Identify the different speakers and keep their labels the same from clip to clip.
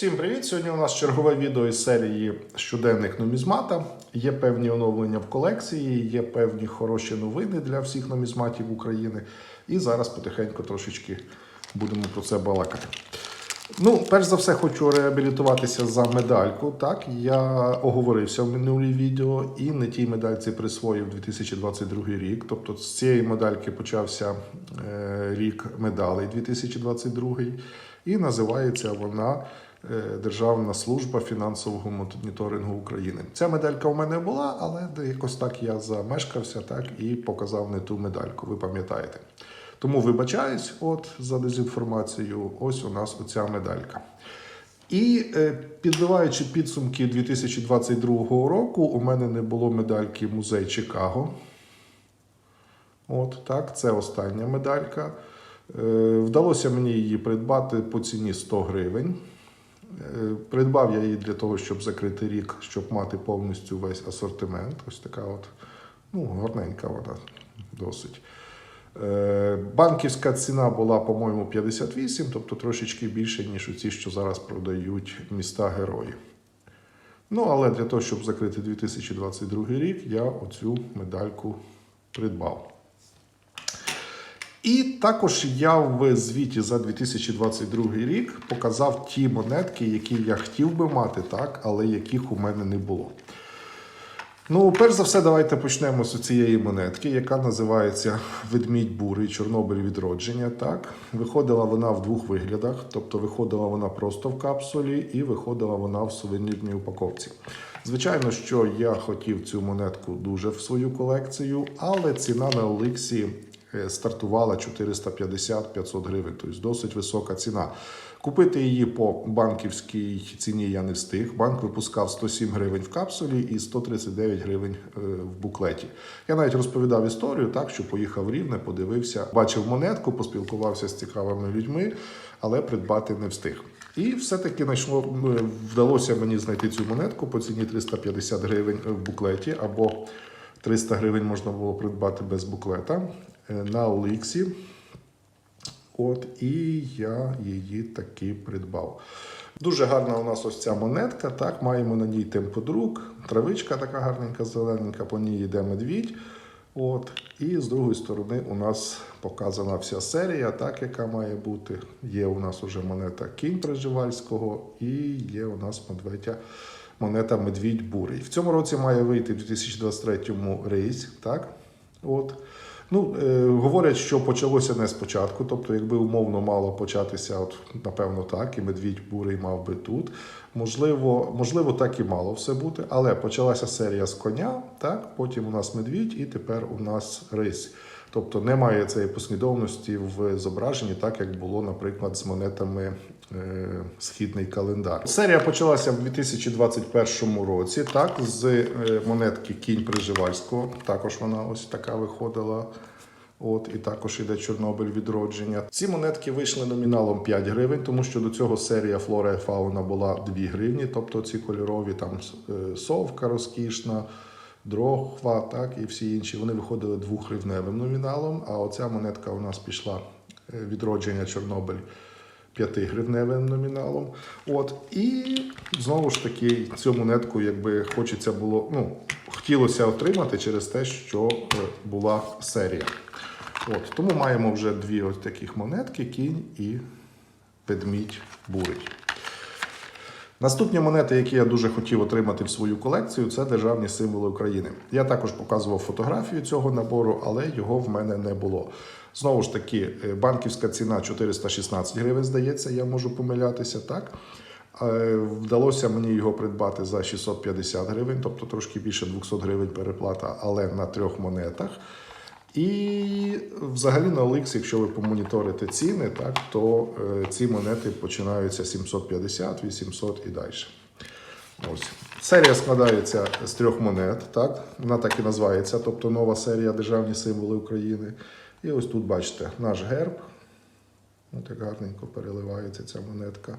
Speaker 1: Всім привіт! Сьогодні у нас чергове відео із серії щоденник нумізмата. Є певні оновлення в колекції, є певні хороші новини для всіх нумізматів України. І зараз потихеньку трошечки будемо про це балакати. Ну, перш за все, хочу реабілітуватися за медальку. Так, я оговорився в минулій відео і не тій медальці присвоїв 2022 рік. Тобто з цієї медальки почався е, рік медалей 2022. І називається вона Державна служба фінансового моніторингу України. Ця медалька у мене була, але якось так я замешкався так і показав не ту медальку. Ви пам'ятаєте. Тому вибачаюсь, от за дезінформацію. Ось у нас оця медалька. І е, підбиваючи підсумки 2022 року, у мене не було медальки музей Чикаго. От так, це остання медалька. Е, Вдалося мені її придбати по ціні 100 гривень. Е, Придбав я її для того, щоб закрити рік, щоб мати повністю весь асортимент. Ось така от, ну, гарненька вона досить. Е, Банківська ціна була, по-моєму, 58, тобто трошечки більше, ніж у ті, що зараз продають міста герої. Ну, але для того, щоб закрити 2022 рік, я оцю медальку придбав. І також я в звіті за 2022 рік показав ті монетки, які я хотів би мати, так, але яких у мене не було. Ну, перш за все, давайте почнемо з цієї монетки, яка називається Ведмідь бурий Чорнобиль відродження. Так, виходила вона в двох виглядах, тобто виходила вона просто в капсулі і виходила вона в сувенірній упаковці. Звичайно, що я хотів цю монетку дуже в свою колекцію, але ціна на Оликсі е, стартувала 450-500 гривень, тобто досить висока ціна. Купити її по банківській ціні я не встиг. Банк випускав 107 гривень в капсулі і 139 гривень е, в буклеті. Я навіть розповідав історію, так що поїхав рівне, подивився, бачив монетку, поспілкувався з цікавими людьми, але придбати не встиг. І все-таки знайшло, ну, вдалося мені знайти цю монетку по ціні 350 гривень в буклеті, або 300 гривень можна було придбати без буклета е, на Оліксі. От і я її таки придбав. Дуже гарна у нас ось ця монетка. Так, маємо на ній темподрук, травичка така гарненька, зелененька, по ній йде медвідь. От, і з другої сторони у нас показана вся серія, так, яка має бути. Є у нас уже монета Кінь Приживальського і є у нас медведя, монета Медвідь Бурий. В цьому році має вийти в 2023 рейс. Так? От. Ну, е, говорять, що почалося не спочатку, тобто, якби умовно мало початися, от напевно, так, і медвідь бурий мав би тут. Можливо, можливо, так і мало все бути, але почалася серія з коня, так, потім у нас медвідь, і тепер у нас рись. Тобто немає цієї послідовності в зображенні, так як було, наприклад, з монетами Східний календар. Серія почалася в 2021 році, так, з е, монетки Кінь Приживальського. Також вона ось така виходила. От і також іде Чорнобиль відродження. Ці монетки вийшли номіналом 5 гривень, тому що до цього серія Флора і Фауна була 2 гривні, тобто ці кольорові там е, совка розкішна, дрохва, так і всі інші. Вони виходили двохгривневим номіналом. А оця монетка у нас пішла е, відродження Чорнобиль. 5-гривневим номіналом. От. І знову ж таки цю монетку, якби хочеться було, ну, хотілося отримати через те, що е, була серія. От. Тому маємо вже дві ось таких монетки: кінь і ведмідь бурий. Наступні монети, які я дуже хотів отримати в свою колекцію, це державні символи України. Я також показував фотографію цього набору, але його в мене не було. Знову ж таки, е, банківська ціна 416 гривень, здається, я можу помилятися, так? Е, Вдалося мені його придбати за 650 гривень, тобто трошки більше 200 гривень переплата, але на трьох монетах. І взагалі на OLX, якщо ви помоніторите ціни, так, то е, ці монети починаються 750, 800 і далі. Ось. Серія складається з трьох монет, так? вона так і називається, тобто нова серія Державні символи України. І ось тут бачите наш герб. Ось як гарненько переливається ця монетка.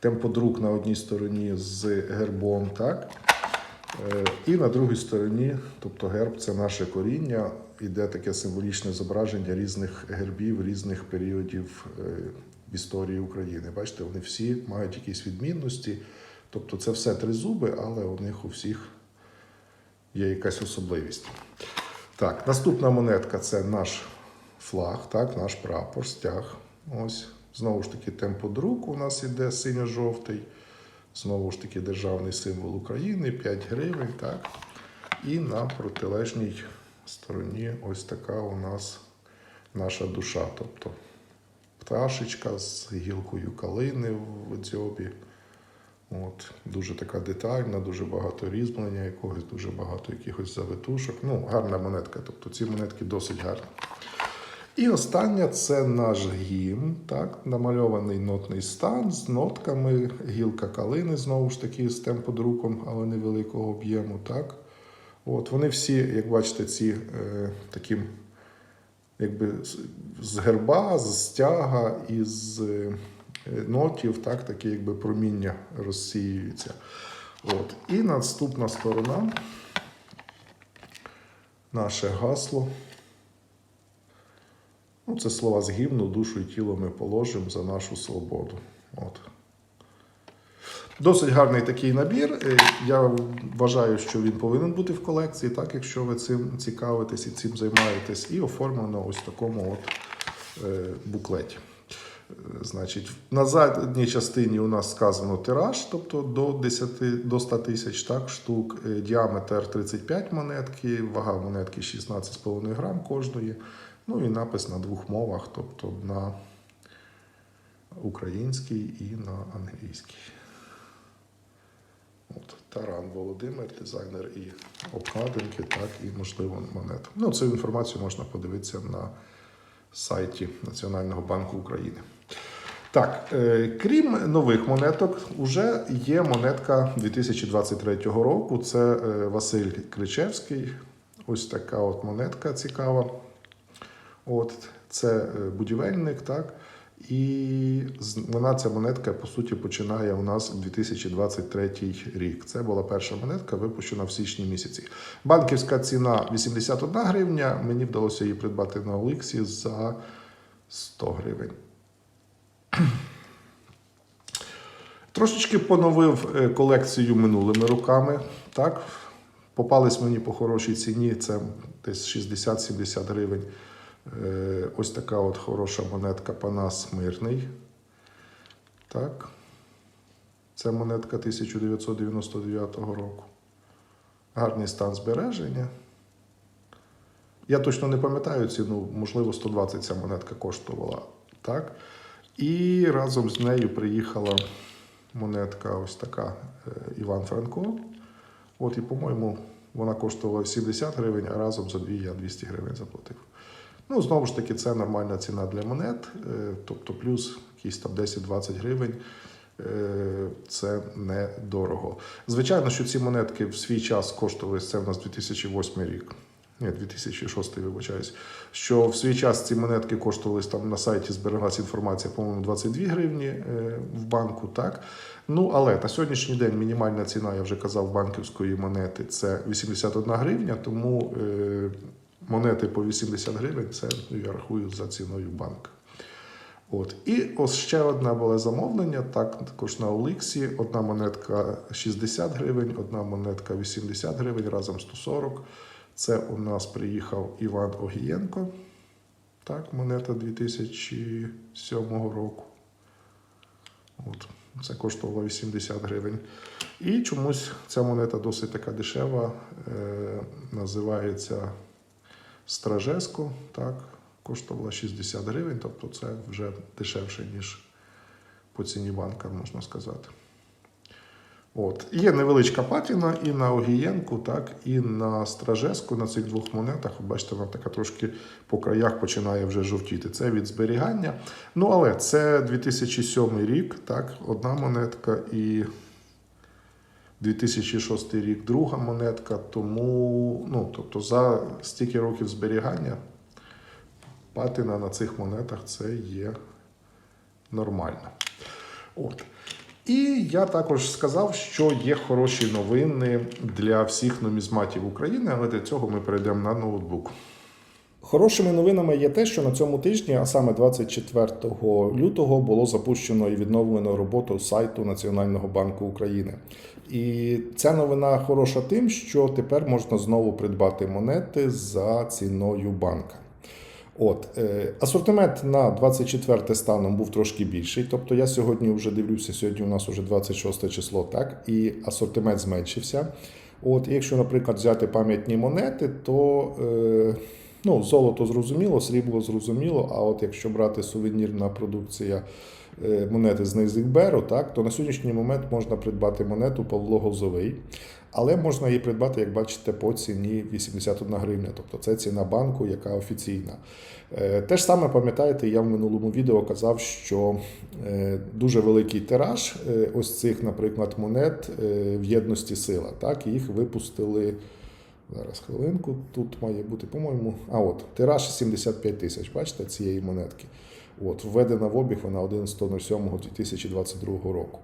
Speaker 1: Темподрук на одній стороні з гербом. так? Е, І на другій стороні, тобто герб це наше коріння, іде таке символічне зображення різних гербів, різних періодів е, історії України. Бачите, вони всі мають якісь відмінності. Тобто це все тризуби, але у них у всіх є якась особливість. Так, наступна монетка це наш флаг, так, наш прапор, стяг. Ось. Знову ж таки, темподрук у нас іде синьо-жовтий. Знову ж таки, державний символ України, 5 гривень. Так. І на протилежній стороні ось така у нас наша душа. Тобто пташечка з гілкою калини в дзьобі. От, дуже така детальна, дуже багато різьблення якогось, дуже багато якихось завитушок. Ну, гарна монетка. Тобто ці монетки досить гарні. І остання це наш гімн, так, намальований нотний стан з нотками, гілка калини, знову ж таки, з темподруком, але невеликого об'єму. Так. От, вони всі, як бачите, ці е, таким якби з- герба, з стяга і з е, нотів, так, таке якби проміння розсіюється. От. І наступна сторона. Наше гасло. Ну, це слова з душу і тіло ми положимо за нашу свободу. От. Досить гарний такий набір. Е, Я вважаю, що він повинен бути в колекції, так, якщо ви цим цікавитесь і цим займаєтесь, і оформлено ось в такому от е, буклеті. Е, Значить, на задній частині у нас сказано тираж, тобто до 10, до 100 тисяч так, штук, діаметр 35 монетки, вага монетки 16,5 грам кожної. Ну і напис на двох мовах, тобто на українській і на англійській. От, Таран Володимир, дизайнер і обкладинки, так, і, можливо, монет. Ну, цю інформацію можна подивитися на сайті Національного банку України. Так, е, крім нових монеток, вже є монетка 2023 року. Це е, Василь Кричевський. Ось така от монетка цікава. От, це е, будівельник, так. І вона, ця монетка, по суті, починає у нас 2023 рік. Це була перша монетка, випущена в січні місяці. Банківська ціна 81 гривня. Мені вдалося її придбати на Оликсі за 100 гривень. Трошечки поновив е, колекцію минулими роками. Так, попались мені по хорошій ціні, це десь 60-70 гривень. Е, Ось така от хороша монетка Панас Мирний. Так. Це монетка 1999 року. Гарний стан збереження. Я точно не пам'ятаю ціну, можливо, 120 ця монетка коштувала. Так. І разом з нею приїхала монетка ось така е, Іван Франко. От, і, по-моєму, вона коштувала 70 гривень, а разом за дві я 200 гривень заплатив. Ну, знову ж таки, це нормальна ціна для монет, е, тобто плюс якісь там 10-20 гривень. е, Це недорого. Звичайно, що ці монетки в свій час коштували, це в нас 2008 рік. Ні, 2006, вибачаюсь. Що в свій час ці монетки коштували там на сайті збереглась інформація, по-моєму, 22 гривні е, в банку, так. Ну, але на сьогоднішній день мінімальна ціна, я вже казав, банківської монети це 81 гривня, тому монети по 80 гривень це я рахую за ціною банка. От. І ось ще одне було замовлення, так, також на Оліксі. Одна монетка 60 гривень, одна монетка 80 гривень, разом 140. Це у нас приїхав Іван Огієнко. Так, монета 2007 року. От. Це коштувало 80 гривень. І чомусь ця монета досить така дешева. Е, називається Стражеско. Так, коштувала 60 гривень, тобто це вже дешевше, ніж по ціні банка, можна сказати. От. Є невеличка патіна і на Огієнку, так, і на Стражеску, на цих двох монетах. Бачите, вона така трошки по краях починає вже жовтіти. Це від зберігання. Ну, але це 2007 рік, так, одна монетка і 2006 рік друга монетка. Тому, ну, тобто, за стільки років зберігання патина на цих монетах це є нормально. От. І я також сказав, що є хороші новини для всіх нумізматів України, але для цього ми перейдемо на ноутбук. Хорошими новинами є те, що на цьому тижні, а саме 24 лютого, було запущено і відновлено роботу сайту Національного банку України. І ця новина хороша тим, що тепер можна знову придбати монети за ціною банка. От е, асортимент на 24 станом був трошки більший. Тобто я сьогодні вже дивлюся, сьогодні у нас вже 26 число, так, і асортимент зменшився. От, якщо, наприклад, взяти пам'ятні монети, то е, ну, золото зрозуміло, срібло зрозуміло. А от якщо брати сувенірна продукція е, монети з Нейзикберу, так, то на сьогоднішній момент можна придбати монету Павло Гозовий. Але можна її придбати, як бачите, по ціні 81 гривня. Тобто це ціна банку, яка офіційна. Е, Те ж саме пам'ятаєте, я в минулому відео казав, що е, дуже великий тираж ось цих, наприклад, монет в єдності сила. Так, їх випустили. Зараз хвилинку. Тут має бути, по-моєму, а от тираж 75 тисяч. Бачите, цієї монетки. От, введена в обіг вона 11.07.2022 року.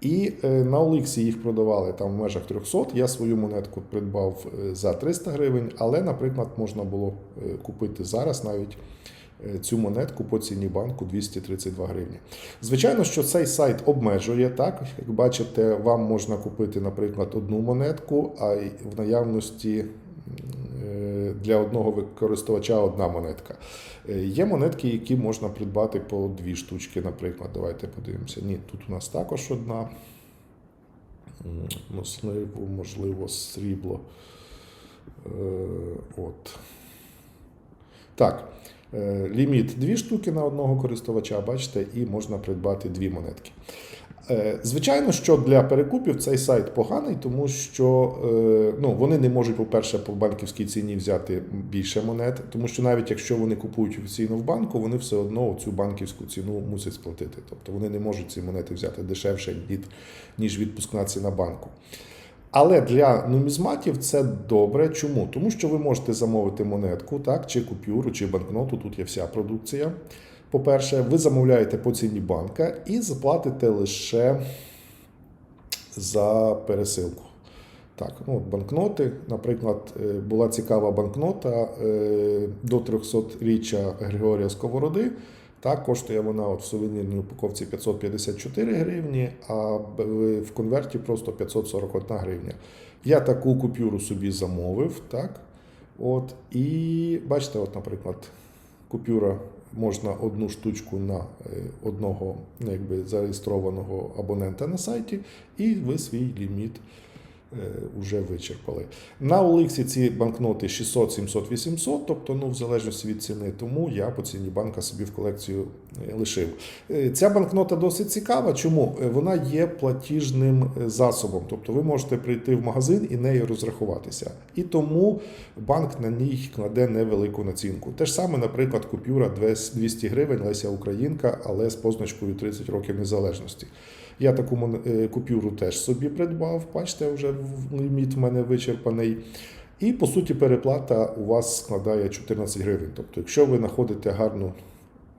Speaker 1: І е, на Оліксі їх продавали там в межах 300. Я свою монетку придбав е, за 300 гривень, але, наприклад, можна було е, купити зараз навіть цю монетку по ціні банку 232 гривні. Звичайно, що цей сайт обмежує так. Як бачите, вам можна купити, наприклад, одну монетку, а в наявності е, для одного користувача одна монетка. Е, Є монетки, які можна придбати по дві штучки, наприклад. Давайте подивимося. Ні, тут у нас також одна. Можливо, можливо, срібло. Е, От. Так. Е, Ліміт дві штуки на одного користувача, бачите, і можна придбати дві монетки. Е, Звичайно, що для перекупів цей сайт поганий, тому що е, ну, вони не можуть, по-перше, по банківській ціні взяти більше монет, тому що навіть якщо вони купують офіційно в банку, вони все одно цю банківську ціну мусять сплатити. Тобто вони не можуть ці монети взяти дешевше, ніж відпускна ціна банку. Але для нумізматів це добре. Чому? Тому що ви можете замовити монетку, так, чи купюру, чи банкноту. Тут є вся продукція. По-перше, ви замовляєте по ціні банка і заплатите лише за пересилку. Так, ну, от банкноти, наприклад, е, була цікава банкнота е, до 300-річчя Григорія Сковороди. Так, коштує вона от в сувенірній упаковці 554 гривні, а в конверті просто 541 гривня. Я таку купюру собі замовив, так. От, і бачите, от, наприклад, купюра можна одну штучку на е, одного ну, якби, зареєстрованого абонента на сайті, і ви свій ліміт вже вичерпали. На Оликсі ці банкноти 600, 700, 800, тобто ну, в залежності від ціни, тому я по ціні банка собі в колекцію е, лишив. Е, Ця банкнота досить цікава. Чому? Е, Вона є платіжним е, засобом, тобто ви можете прийти в магазин і нею розрахуватися. І тому банк на ній кладе невелику націнку. Те ж саме, наприклад, купюра 200 гривень Леся Українка, але з позначкою 30 років незалежності. Я таку е, купюру теж собі придбав. Бачите, вже ліміт в мене вичерпаний. І по суті переплата у вас складає 14 гривень. Тобто, якщо ви знаходите гарну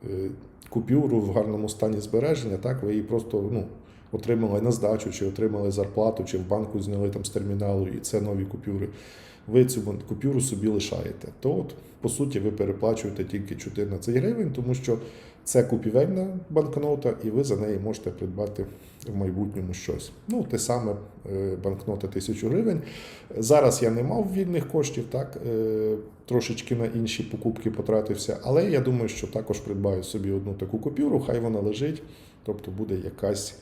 Speaker 1: е, купюру в гарному стані збереження, так ви її просто ну, отримали на здачу, чи отримали зарплату, чи в банку зняли там з терміналу, і це нові купюри. Ви цю купюру собі лишаєте. То от, по суті, ви переплачуєте тільки 14 гривень, тому що це купівельна банкнота, і ви за неї можете придбати в майбутньому щось. Ну, те саме е, банкнота 1000 гривень. Зараз я не мав вільних коштів, так е, трошечки на інші покупки потратився, але я думаю, що також придбаю собі одну таку купюру, хай вона лежить, тобто буде якась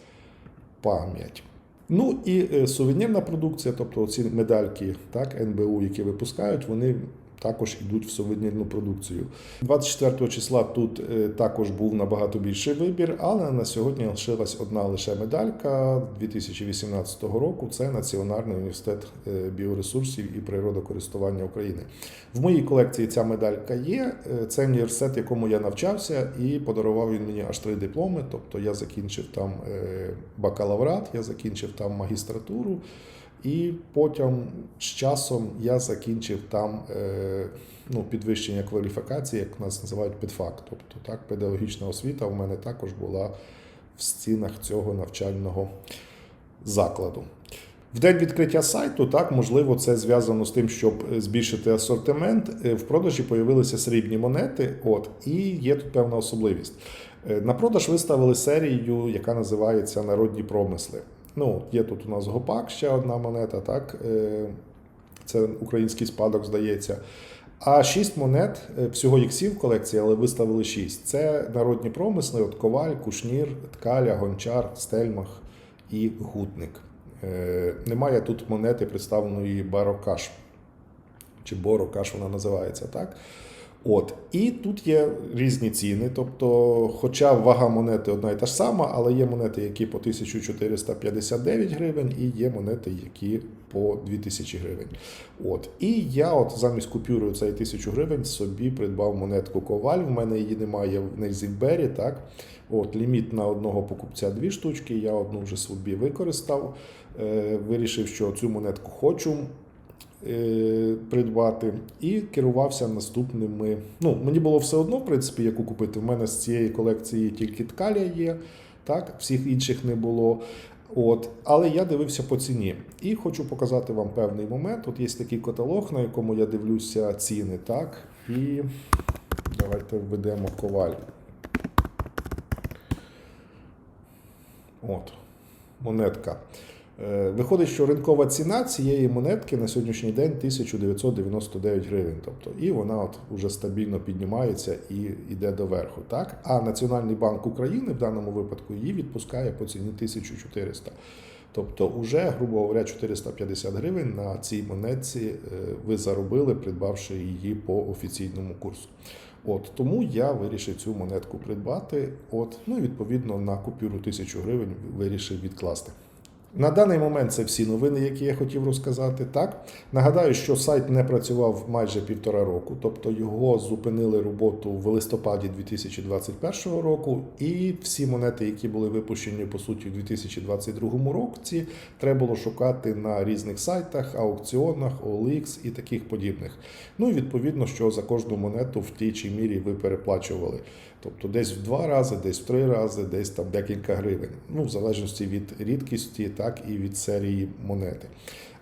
Speaker 1: пам'ять. Ну і е, сувенірна продукція, тобто ці медальки, так, НБУ, які випускають, вони також йдуть в сувенірну продукцію. 24 числа тут е, також був набагато більший вибір, але на сьогодні лишилась одна лише медалька 2018 року. Це Національний університет е, біоресурсів і природокористування України. В моїй колекції ця медалька є. Е, Це університет, якому я навчався, і подарував він мені аж три дипломи. Тобто я закінчив там бакалаврат, я закінчив там магістратуру. І потім з часом я закінчив там е, ну, підвищення кваліфікації, як нас називають підфак. Тобто так, педагогічна освіта у мене також була в стінах цього навчального закладу. В день відкриття сайту, так, можливо, це зв'язано з тим, щоб збільшити асортимент. е, В продажі появилися срібні монети. От, і є тут певна особливість. Е, На продаж виставили серію, яка називається Народні промисли. Ну, є тут у нас гопак, ще одна монета, так. е, Це український спадок, здається. А шість монет, е, всього сім в колекції, але виставили шість. Це народні промисли, от коваль, кушнір, ткаля, гончар, стельмах і гутник. Е, Немає тут монети представленої барокаш, чи борокаш вона називається, так? От. І тут є різні ціни. Тобто, хоча вага монети одна і та ж сама, але є монети, які по 1459 гривень, і є монети, які по 2000 гривень. От. І я от замість купюри цієї 1000 гривень собі придбав монетку Коваль. В мене її немає в Нейзібері, так? От, ліміт на одного покупця дві штучки. Я одну вже собі використав. Е, вирішив, що цю монетку хочу придбати, і керувався наступними. Ну, мені було все одно, в принципі, яку купити. В мене з цієї колекції тільки ткаля є, так, всіх інших не було. От, але я дивився по ціні. І хочу показати вам певний момент. От є такий каталог, на якому я дивлюся ціни, так. І давайте введемо коваль. От, монетка. Е, Виходить, що ринкова ціна цієї монетки на сьогоднішній день 1999 гривень. Тобто, і вона от вже стабільно піднімається і йде доверху. Так? А Національний банк України в даному випадку її відпускає по ціні 1400. Тобто, уже, грубо говоря, 450 гривень на цій монетці е, ви заробили, придбавши її по офіційному курсу. От тому я вирішив цю монетку придбати. От, ну і відповідно на купюру 1000 гривень вирішив відкласти. На даний момент це всі новини, які я хотів розказати. Так нагадаю, що сайт не працював майже півтора року, тобто його зупинили роботу в листопаді 2021 року, і всі монети, які були випущені по суті у 2022 році, треба було шукати на різних сайтах, аукціонах, OLX і таких подібних. Ну і відповідно, що за кожну монету в тій чи мірі ви переплачували. Тобто десь в два рази, десь в три рази, десь там декілька гривень. Ну, в залежності від рідкості, так і від серії монети.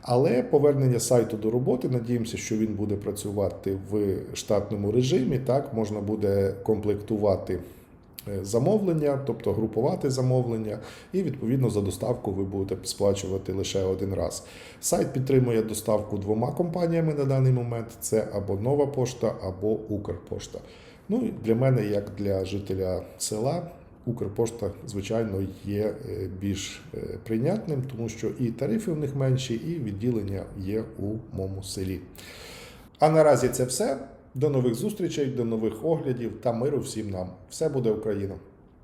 Speaker 1: Але повернення сайту до роботи, надіємося, що він буде працювати в штатному режимі. Так, можна буде комплектувати е, замовлення, тобто групувати замовлення, і відповідно за доставку ви будете сплачувати лише один раз. Сайт підтримує доставку двома компаніями на даний момент: це або Нова пошта, або Укрпошта. Ну і для мене, як для жителя села, Укрпошта, звичайно, є е, більш е, прийнятним, тому що і тарифи в них менші, і відділення є у моєму селі. А наразі це все. До нових зустрічей, до нових оглядів та миру всім нам. Все буде Україна!